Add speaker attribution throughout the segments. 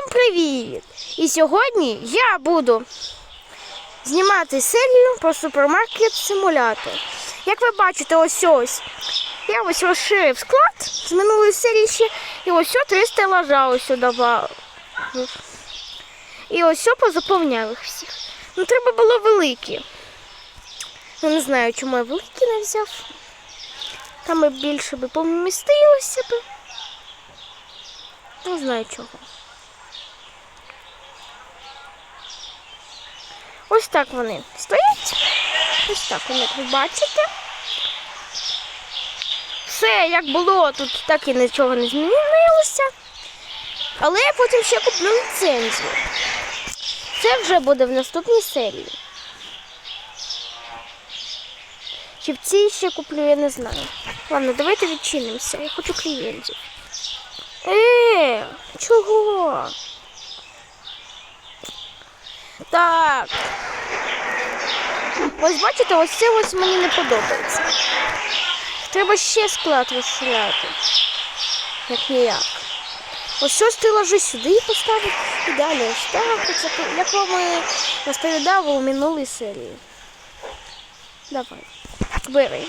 Speaker 1: Всім привіт! І сьогодні я буду знімати серію про супермаркет симулятор. Як ви бачите, ось ось. Я ось розширив склад з минулої серії ще. І ось ось три стелажа ось додав. І ось позаповняв їх всіх. Ну треба було великі. Ну не знаю, чому я великі не взяв. Там і більше би помістилося б. Не знаю чого. Ось так вони стоять. Ось так вони, як ви бачите. Все як було, тут так і нічого не змінилося. Але я потім ще куплю ліцензію. Це вже буде в наступній серії. Чи в цій ще куплю, я не знаю. Ладно, давайте відчинимося. Я хочу клієнтів. Е, чого? Так. Ось бачите, ось це ось мені не подобається. Треба ще склад розширяти. Як ніяк. Ось ось ти ложи сюди і поставити. І далі ось так. Ось як, вам розповідав у минулій серії. Давай. Бери.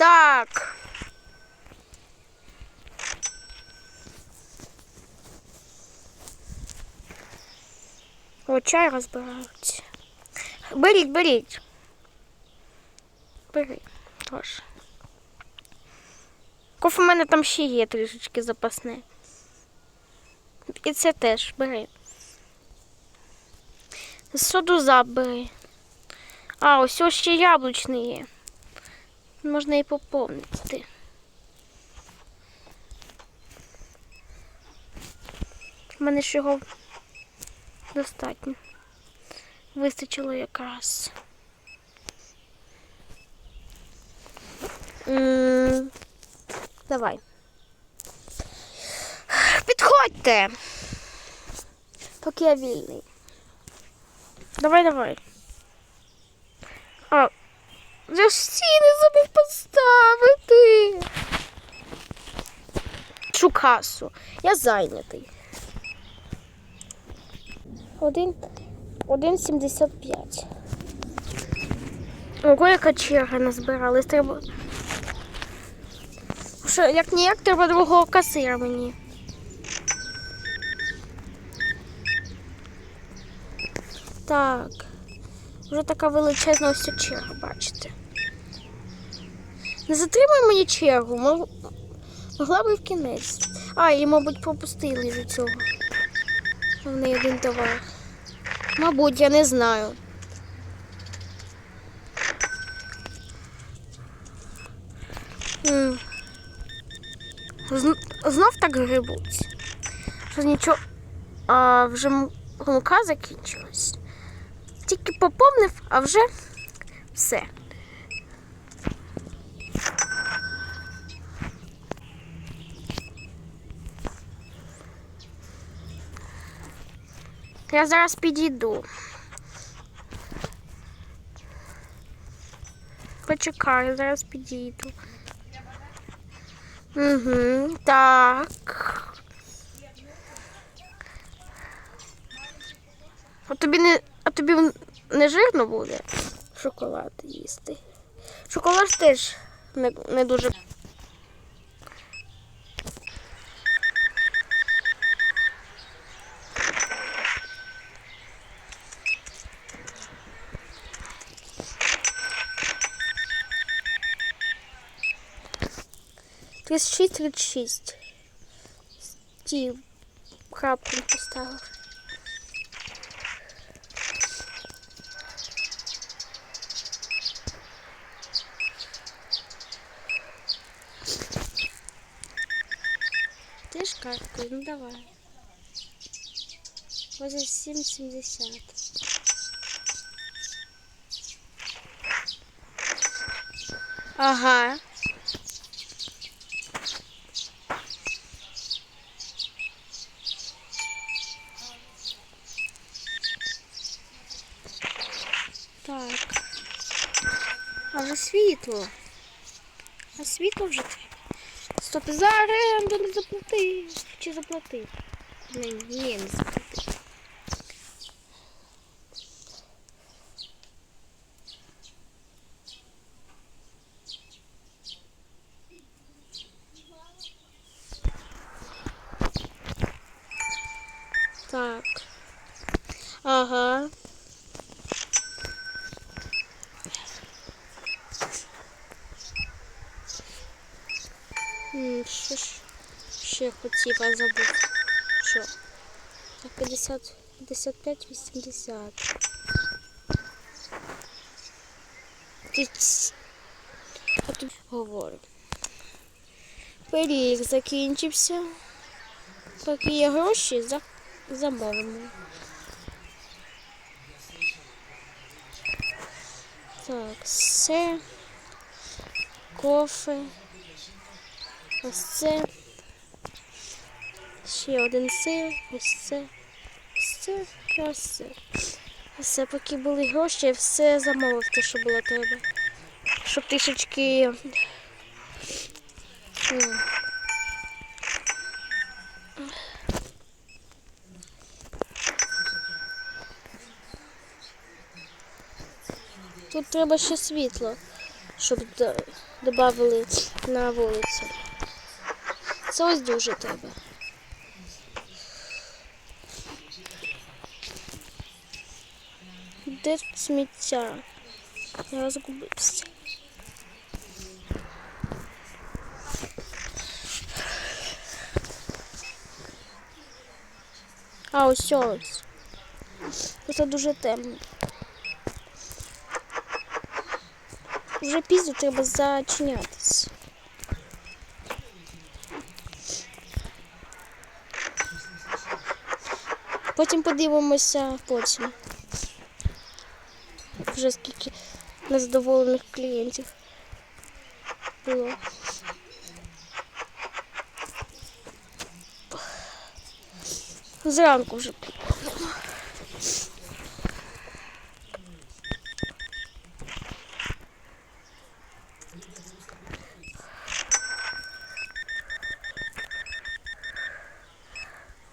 Speaker 1: Так. О, чай розбирають. Беріть, беріть. Бери. Тож. Кофе в мене там ще є трішечки запасне. І це теж бери. Соду забери. А, ось ще яблучний є. Можна і поповнити. У мене ж його достатньо. Вистачило якраз. Давай. Підходьте. Поки я вільний. Давай, давай. А, я ж стіни забув поставити. Шу касу. Я зайнятий. Один. 1,75. Ого, яка черга назбиралась. Треба. Що, як ніяк, треба другого касира мені. Так. Вже така величезна ось черга, бачите. Не затримуй мені чергу, мог... могла би в кінець. А, її, мабуть, пропустили від цього. В неї один товар. Мабуть, я не знаю. Знов так грибуть. Що нічого. А вже мука закінчилась. Тільки поповнив, а вже все. Я зараз підійду. Почекай, я зараз підійду. Угу, так. А тобі не, а тобі не жирно буде шоколад їсти. Шоколад теж не, не дуже. Тридцять шість, тридцять шість. Стів крапку поставив. Ти ж карткою, ну давай. 87,70. Ага. Так. А вже світло. А світло вже треба. Стоп, за оренду не заплатив. Чи заплатив? Ні, ні, не заплатив. Так. Ага. М, Що ж ще хотів, а забув. Що? Так, 50, 55, 80. Ти ц- А тут говорю. Пиріг закінчився. Поки є гроші, за... замовимо. Так, все. Кофе. Ось це. Ще один сир, ось це. Ось ось це. Все, поки були гроші, все замовив те, що було треба. Щоб трішечки. Тут треба ще світло, щоб д- додали на вулицю. Це ось дуже треба. Де сміття? Я розгубився. А, ось ось. Тут дуже темно. Вже пізно треба зачинятись. Потім подивимося потім. Вже скільки незадоволених клієнтів було. Зранку вже прикольно.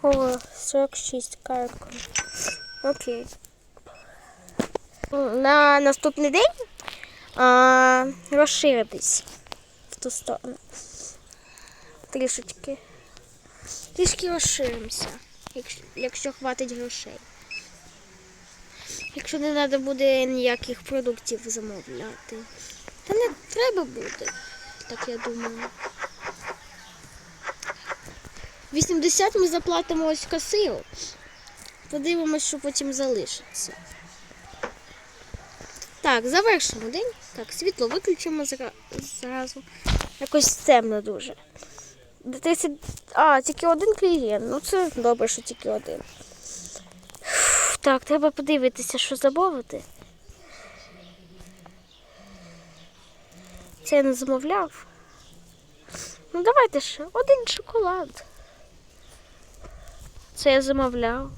Speaker 1: О, 46 картку. Окей. На наступний день а, розширитись в ту сторону. Трішечки. Трішки розширимося, якщо, якщо хватить грошей. Якщо не треба буде ніяких продуктів замовляти. Та не треба буде, так я думаю. 80 ми заплатимо ось касиру. Подивимось, що потім залишиться. Так, завершимо день. Так, світло виключимо зразу. Якось темно дуже. 30... А, тільки один клієнт. Ну це добре, що тільки один. Так, треба подивитися, що замовити. Це я не замовляв. Ну давайте ще один шоколад. Це я замовляв.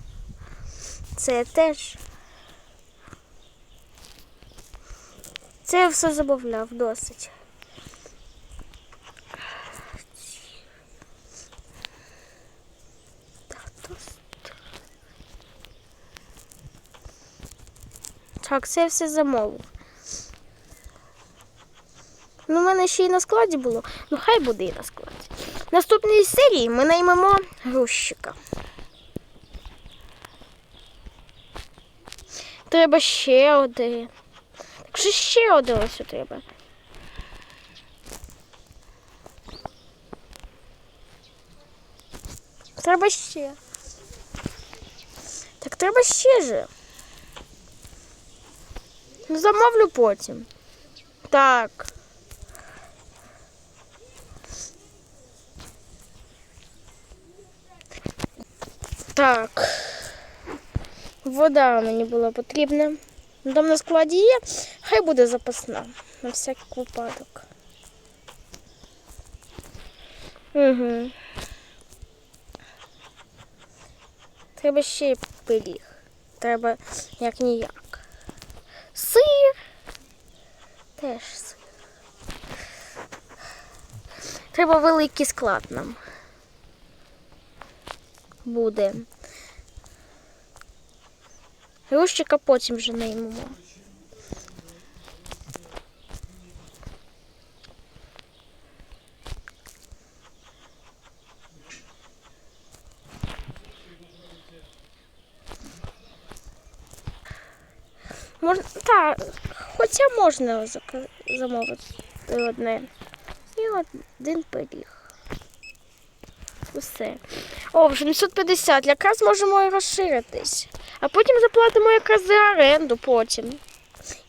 Speaker 1: Це я теж. Це я все замовляв досить. Так, це я все замовив. Ну, у мене ще й на складі було. Ну, хай буде і на складі. В наступній серії ми наймемо грузчика. Треба ще один. Так що ще один ось треба. Треба ще. Так треба ще же. Ну, замовлю потім. Так. Так. Вода мені була потрібна. Ну, Там на складі є, Хай буде запасна. На всякий випадок. Угу. Треба ще пиріг. Треба як ніяк. Сир. Теж сир. Треба великий склад нам. Буде. Грузчика потім вже наймемо. Можна, так, хоча можна замовити одне. І один пиріг. Усе. О, вже 750. Якраз можемо і розширитись. А потім заплатимо якраз за оренду потім.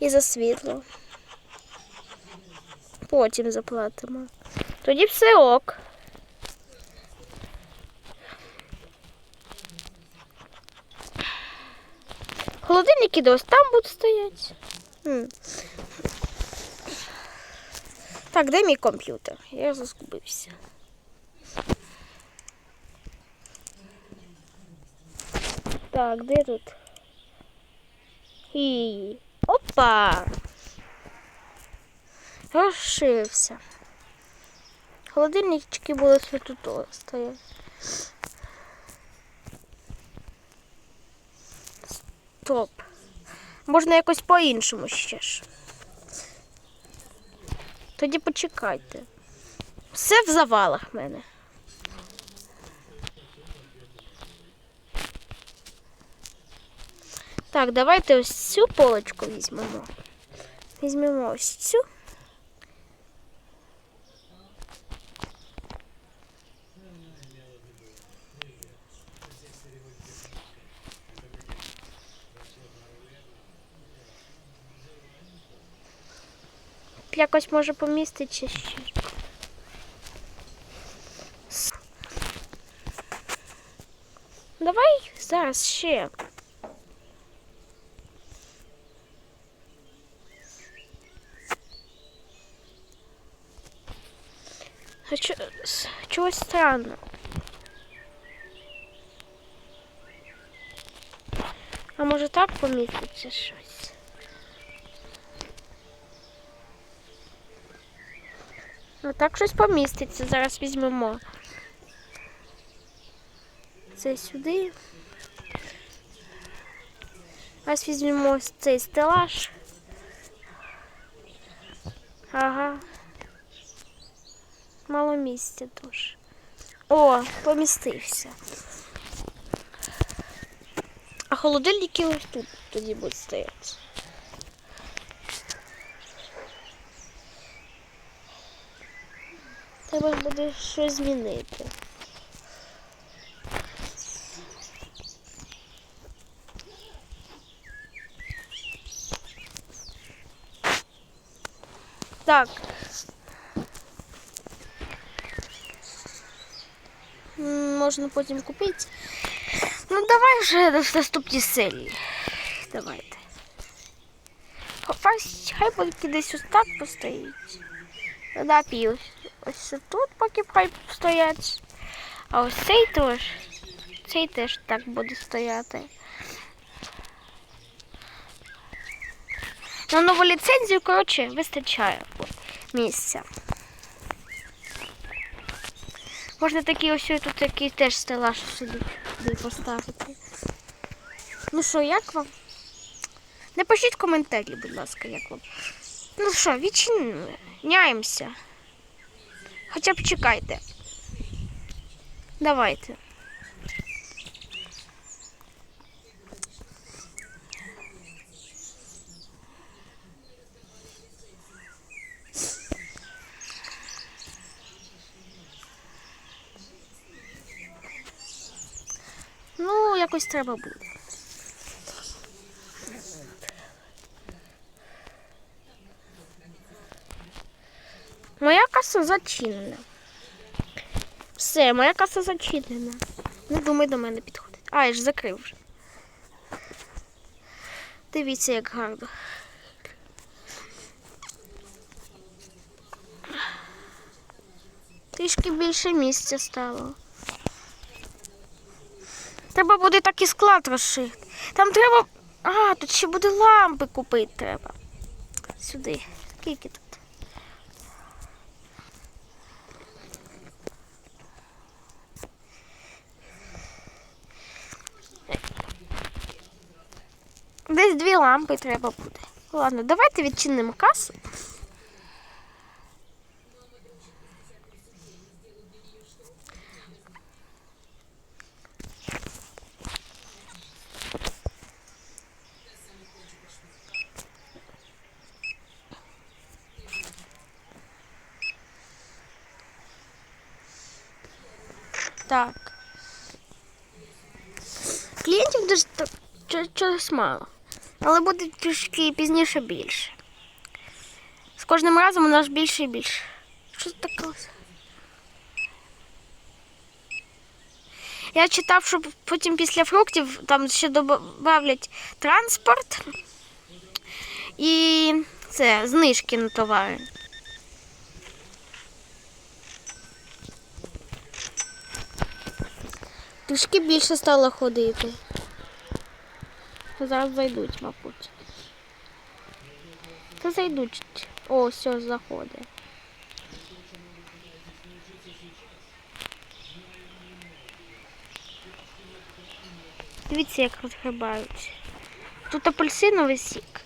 Speaker 1: І за світло. Потім заплатимо. Тоді все ок. Холодильники десь там будуть стояти. Так, де мій комп'ютер? Я заскубився. Так, де тут? І. Опа! Розширився. Холодильнички були ще тут стоять. Стоп. Можна якось по-іншому ще ж. Тоді почекайте. Все в завалах в мене. Так, давайте ось цю полочку візьмемо. Візьмемо ось цю. Якось може помістити чи ще. Давай зараз ще. А чо, чогось странно. А може так поміститься щось? Ну так щось поміститься. Зараз візьмемо. Це сюди. Ось візьмемо цей стелаж. Ага. Мало місця дуже. О, помістився. А холодильники ось тут тоді будуть стояти. Треба буде щось змінити. Так. Можна потім купити. Ну давай вже в наступній серії. Давайте. Хай поки десь ось так постоїть. Да, пі, ось, тут поки хай стоять. А ось цей теж. Цей теж так буде стояти. На нову ліцензію, коротше, вистачає місця. Можна такий ось тут такий теж стелаж сюди поставити. Ну що, як вам? Напишіть коментарі, будь ласка, як вам. Ну що, відчиняємося. Хоча б чекайте. Давайте. Ну, якось треба буде. Моя каса зачинена. Все, моя каса зачинена. Не думай до мене підходити. А, я ж закрив вже. Дивіться, як гарно. Трішки більше місця стало. Треба буде так і склад розширити. Там треба. А, тут ще буде лампи купити треба. Сюди. Скільки тут? Десь дві лампи треба буде. Ладно, давайте відчинимо касу. Так. Клієнтів дуже та- чо- чогось мало. Але буде трішки пізніше більше. З кожним разом у нас більше і більше. Що це таке? Я читав, що потім після фруктів там ще додавлять транспорт і це знижки на товари. Трішки більше стало ходити. Зараз зайдуть, мабуть. Та зайдуть. О, все, заходить. Дивіться, як розгрібають. Тут апельсиновий сік.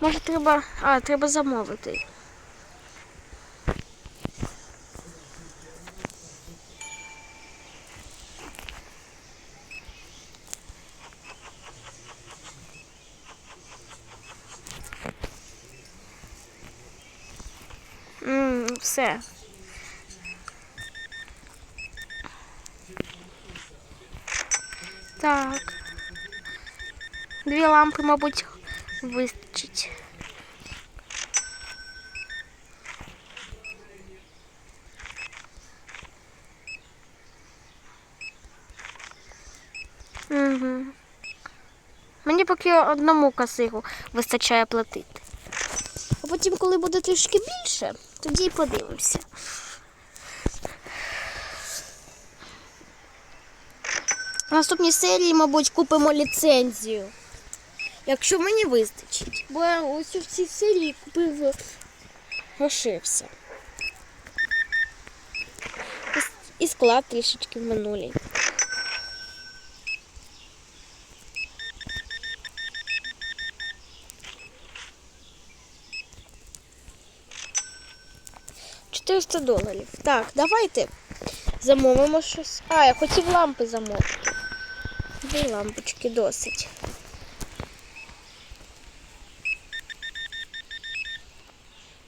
Speaker 1: Може треба. А, треба замовити. М, все. Так. Дві лампи, мабуть, вистачить. Угу. Мені поки одному касиру вистачає платити. Потім, коли буде трішки більше, тоді і подивимося. В наступній серії, мабуть, купимо ліцензію. Якщо мені вистачить. Бо я ось у цій серії купив грошився. І склад трішечки в минулій. Чотириста доларів. Так, давайте замовимо щось. А, я хотів лампи замовити. Дві лампочки досить.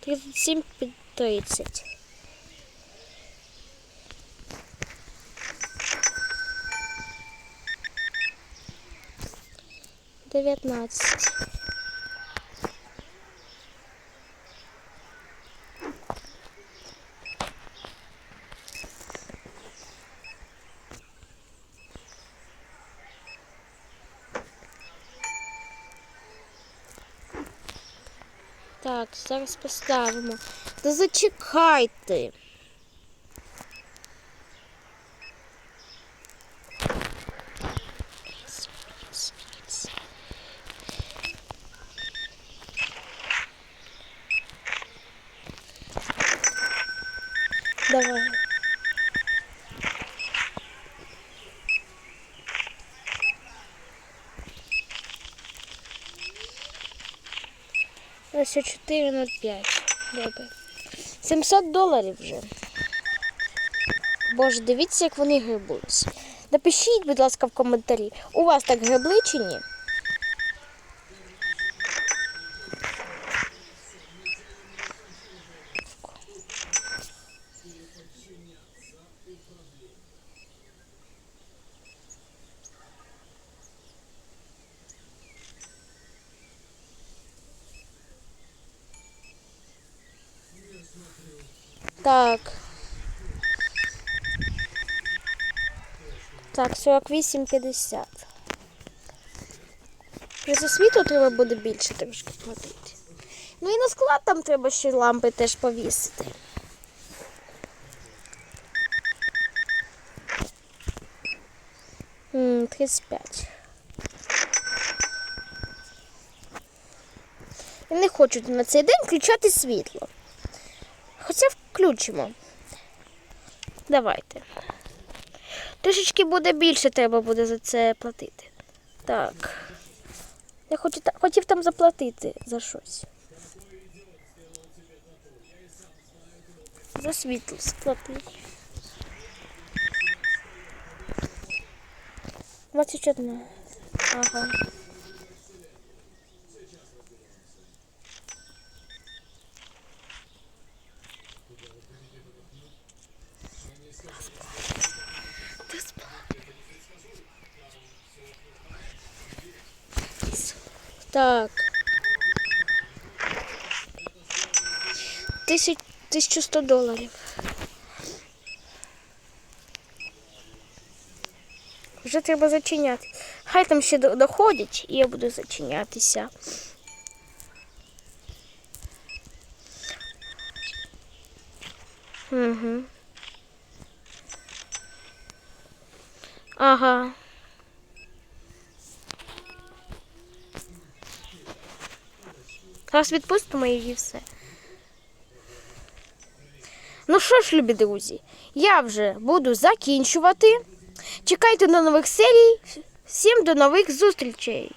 Speaker 1: Тридцять сім під тридцять. Дев'ятнадцять. Так, зараз поставимо. Та зачекайте. Давай. Ось 4,05. Добре. 700 доларів вже. Боже, дивіться, як вони грибуються. Напишіть, будь ласка, в коментарі. У вас так грибли чи ні? Так. Так, 48,50. Вже за світло треба буде більше трошки платити. Ну і на склад там треба ще лампи теж повісити. М, 35. Я не хочу на цей день включати світло. Включимо. Давайте. Трішечки буде більше треба буде за це платити. Так. Я хочу, хотів там заплатити за щось. За світло сплатити. 21. Ага. Так. Тисяч, 1100 доларів. Вже треба зачиняти. Хай там ще до- доходять, і я буду зачинятися. Угу. Ага. Зараз відпустимо її і все. Ну що ж, любі друзі, я вже буду закінчувати. Чекайте на нових серій. Всім до нових зустрічей!